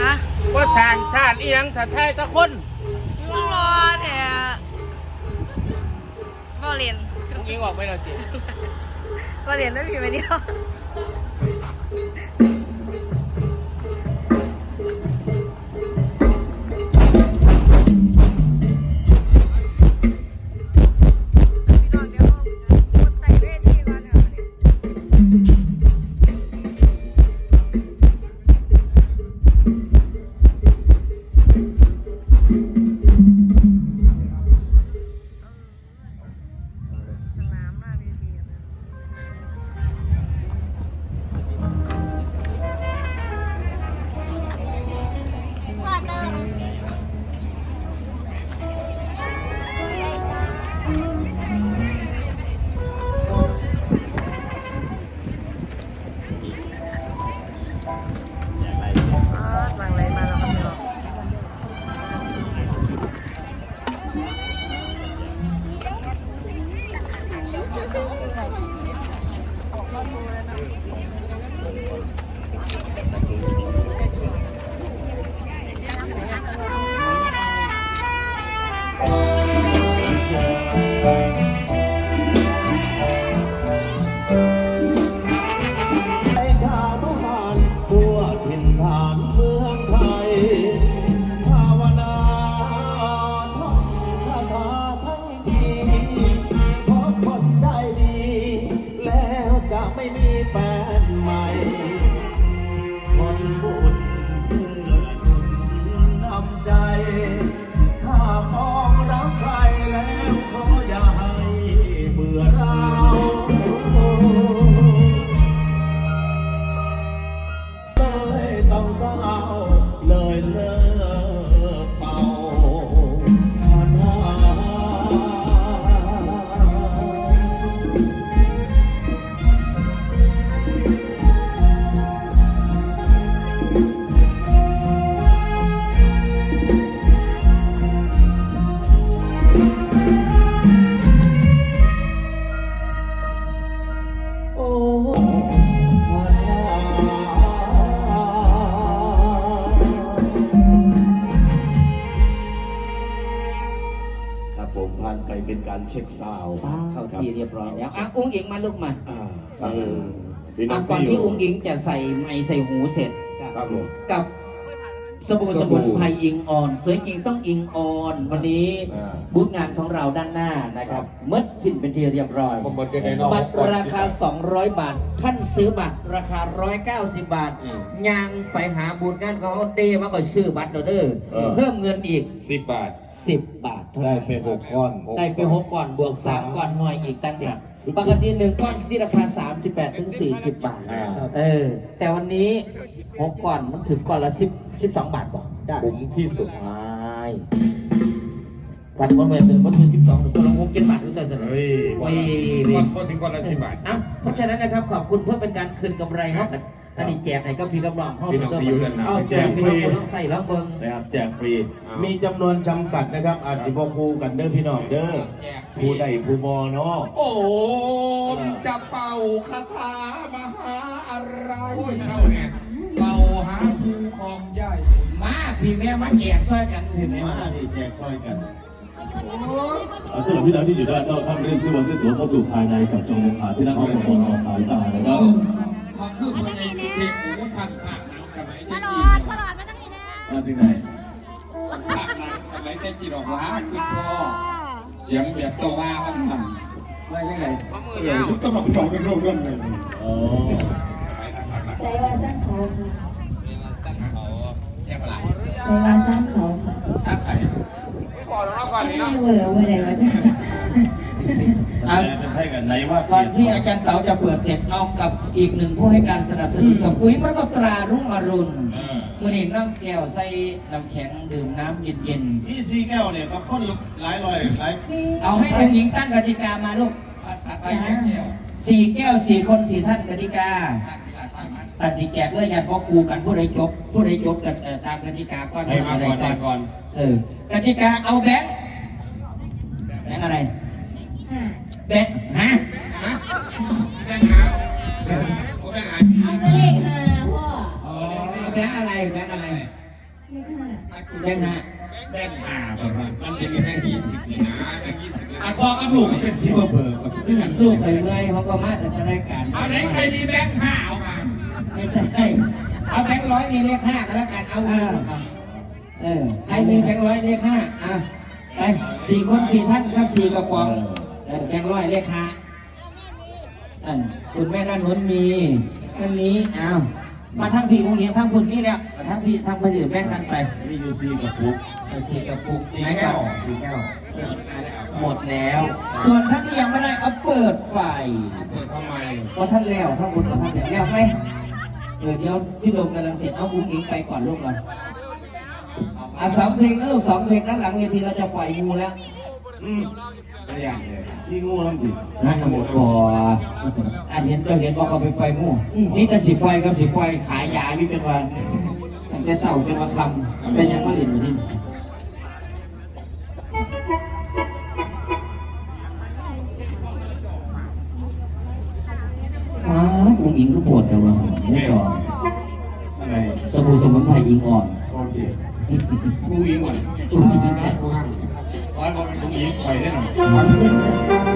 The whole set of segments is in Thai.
การชาติเอียงถ้าแท้ตะคนรอแต่บ่เรียนมึงยิงออกไปแล้วจิบ่เรียนได้พี่ไปเดียว เป็นการเช็คซาวด์เข้าที่เรียบร้อยแล้วอะอุ้งอิงมาลูกมาอ่าคเอรับอพี่น้ออะงก่อนที่อที่ยู่อุ้งอิงจะใส่ไม้ใส่หูเสร็จ ครับผม กับสบู่สสบู่มุนไพรอิงออนสวยจริงต้องอิงออน วันนี้อ่า บูธงานของเราด้านหน้านะครับเมื่อสิ้นเป็นที่เรียบร้อย ผมบอกจะได้นอกบัตรราคา 200 บาท ท่านซื้อบัตรราคา 190 บาทอืมยังไปหาบูธงานของเขาเดมาก็ซื้อบัตรเราเด้อเออ เพิ่มเงินอีก สิบบาท 10 บาทเท่า ได้นั้นไปหกก้อนได้ไปหกก่อนบวกสามก่อนหน่วยอีกตั้งหากปกติหนึ่งก้อนที่ราคา 38ถึง40 บาทอ่าเออ แต่วันนี้หกก่อนมันถึงก่อนละ10 12 บาทป่ะคุ้มที่สุดไม่วันวันเมื่อถึงวันที่12ถึงตัวละหกเจ็ดบาทรู้แต่เสนอเฮ้ยโอ้ยพอถึงก่อนละสิบบาทอะเพราะฉะนั้นนะครับขอบคุณเพื่อเป็นการคืนกำไรเขากับ อันนี้แจกให้กับพี่กำลังเขาพี่น้องที่อยู่ด้านหน้าเอาแจกฟพี่รีน้องต้องใส่แล้วเบิ้งนะครับแจกฟรี อ้าวมีจำนวนจำกัดนะครับอาจจะบอคูกันเด้อพี่น้องเด้อแจกฟรี ผู้ใดผู้บอเนาะโอมจะเป่าคาถามหาอะไรโอ้ยเศร้าเนี่ยเป่าหาภูของใหญ่ มาพี่แม่มาแจกช่วยกันพี่แม่มามาดิแจกซอยกันเอาสำหรับพี่น้องที่อยู่ด้านนอกท่านเริ่มซื้อวันซื้อตั๋วเข้าสู่ภายในกับจองลงหาที่นั่งเอาไปฟอนอสายตานะครับ มาขึ้นมาในสุเทพหมูทันภาคหนังสมัยตเด็กลอดตลอดมาตั้งแต่แรกมาถึงไหนภาคหนังสมัยเด็กจีดอกว้าขึ้นพ่อเสียงแบบตัวว่าว่ามันไม่ได้ไหนเออต้องมาบอกกันโลกเรื่องเลยอ๋อใส่วาสั้นเขาค่ะสั้นเขาแยกอะไรใส่วาสั้นเขาค่ะชักไข่ไม่บอกแล้วก่อนไม่นี่ได้เนาะเบื่อเมื่อไหร่วะเนี่ ยแปลเป็นไทยกันไหนว่าก่อนที่อาจารย์เต๋าจะเปิดเสร็จเอากับอีกหนึ่งผู้ให้การสนับสนุนกับปุ๋ยมันก็ตรารุ่งอรุณเออมื่อนี้น้ำแก้วใส่น้ำแข็งดื่มน้ำเย็นพี่ซีแก้วเนี่ยก็คนหลายร้อยหลายๆเอาให้องค์หญิงตั้งกติกามาลูกภาษาไทยแก้วสี่แก้วสี่คนสี่ท่านกติกาตัดสีแจกเลยยันพ่อครูกันผู้ใดจบผู้ใดจบกันเอ่อตามกติกาก่อนให้มาก่อนมาก่อนเออกติกาเอาแบงค์แบงค์อะไรแบงค์ แบงค์อะไรแบงค์อะไรเลขห้าอแบงค์ห้าแบงค์ห้าประมาณมันจะมีแบงค์ยี่สิบนี่นะแบงค์ยี่สิบนี่อันพ่อกับลูกก็เป็นซิลเวอร์เบิร์กก็สิเป็นอย่างลูกเคยเมื่อยเขาก็มาแต่จะได้การเอาไหนใครมีแบงค์ห้าเอามาไม่ใช่เอาแบงค์ร้อยมีเลขห้าก็แล้วกันเอาเงินเออใครมีแบงค์ร้อยเลขห้าอะไปสี่คนสี่ท่านครับสี่กระป๋องเออแบงค์ร้อยเลขห้าอันคุณแม่ด้านนู้นมีอันนี้อ้าว มาทั้งพี่องค์เหียงทั้งคุณนี่แล้วมาทั้งพี่ทั้งพี่แบ่งกันไปมีอยู่สี่กระปุกเอาสี่กระปุกสี่ไหนแก้ก่อวนสี่แก้วหมดแล้ว ส่วนท่านที่ยังไม่ได้เอาเปิดไฟเปิดทำไมพอท่านแล้วท่านบุญพอท่านแล้วแล้วไหมเออเดี๋ยวพี่โดมกำลังเสร็จเอาอุ้งอิงไปก่อนลูกเราอะสองเพลงนะลูกสองเพลงนั้นหลังเวทีเราจะปล่อยงูแล้วอืมไม่อย่างเลย นี่งูน้ำดินั่นทั้งหมดบ่อันเห็นเจ้าเห็นว่าเขาไปปล่อยงูนี่แต่สิปล่อยกับสิปล่อยขายยาพี่เป็นวันตั้งแต่เสาร์เป็นวันคำเป็นยังไม่เรียนอยู่นี่อ๋ออุ้งอิงก็ปวดแต่ว่าไม่ต่ออะไรสบู่สมุนไพรอิงอ่อนโอเคกูยิงก่อนกูยิงนะกูห้ามร้อยบอลเป็น กูยิงปล่อย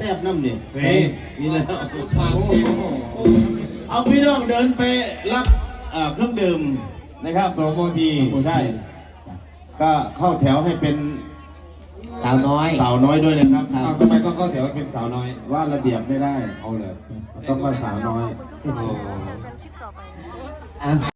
ซบน้ำเนี่ยเฮ้ย นี่แล้วมาโอ้โหเอาพี่น้องเดินไปรับเอ่อเครื่องดื่มนะครับโสโมทีใช่ ก็เข้าแถวให้เป็นสาวน้อย สาวน้อยด้วยนะครับเอาทำไมต้องเข้าแถวเป็นสาวน้อย ว่าระเบียบไม่ได้ เอาเลย ต้องว่าสาวน้อย ขอบคุณทุกคนเจอกันคลิปต่อไปนะอะ